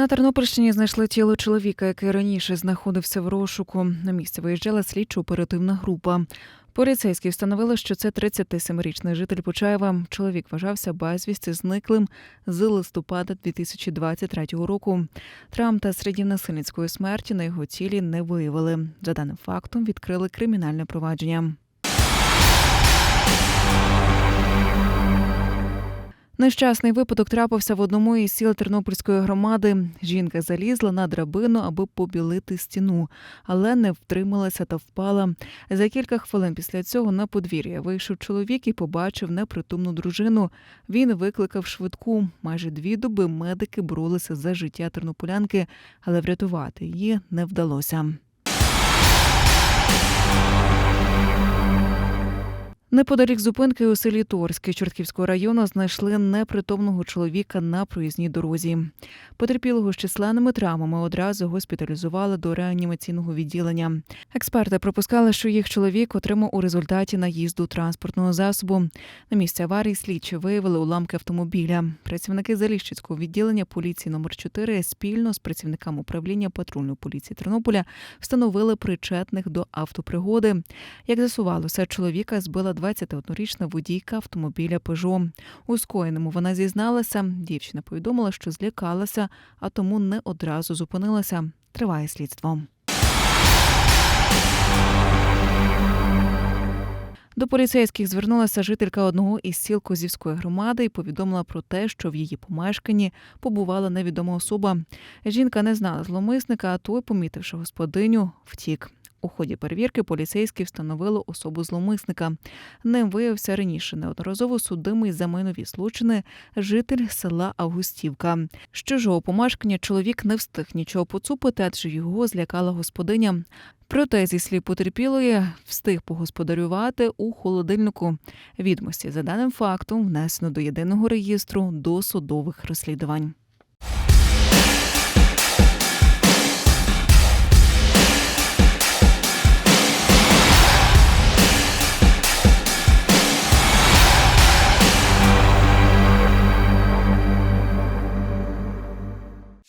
На Тернопільщині знайшли тіло чоловіка, який раніше знаходився в розшуку. На місце виїжджала слідчо-оперативна група. Поліцейські встановили, що це 37-річний житель Почаєва. Чоловік вважався безвісти зниклим з листопада 2023 року. Травм та слідів насильницької смерті на його тілі не виявили. За даним фактом відкрили кримінальне провадження. Нещасний випадок трапився в одному із сіл Тернопільської громади. Жінка залізла на драбину, аби побілити стіну, але не втрималася та впала. За кілька хвилин після цього на подвір'я вийшов чоловік і побачив непритомну дружину. Він викликав швидку. Майже дві доби медики боролися за життя тернополянки, але врятувати її не вдалося. Неподалік зупинки у селі Торське Чортківського району знайшли непритомного чоловіка на проїзній дорозі. Потерпілого з численними травмами одразу госпіталізували до реанімаційного відділення. Експерти припускали, що їх чоловік отримав у результаті наїзду транспортного засобу. На місці аварії слідчі виявили уламки автомобіля. Працівники Заліщицького відділення поліції номер 4 спільно з працівниками управління патрульної поліції Тернополя встановили причетних до автопригоди. Як з'ясувалося, чоловіка збила 21-річна водійка автомобіля Пежо. У скоєному вона зізналася. Дівчина повідомила, що злякалася, а тому не одразу зупинилася. Триває слідство. До поліцейських звернулася жителька одного із сіл Козівської громади і повідомила про те, що в її помешканні побувала невідома особа. Жінка не знала зломисника, а той, помітивши господиню, втік. У ході перевірки поліцейські встановили особу зловмисника. Ним виявився раніше неодноразово судимий за майнові злочини житель села Августівка. З чужого помешкання чоловік не встиг нічого поцупити, адже його злякала господиня. Проте, зі слів потерпілої, встиг погосподарювати у холодильнику. Відомості за даним фактом внесено до єдиного реєстру досудових розслідувань.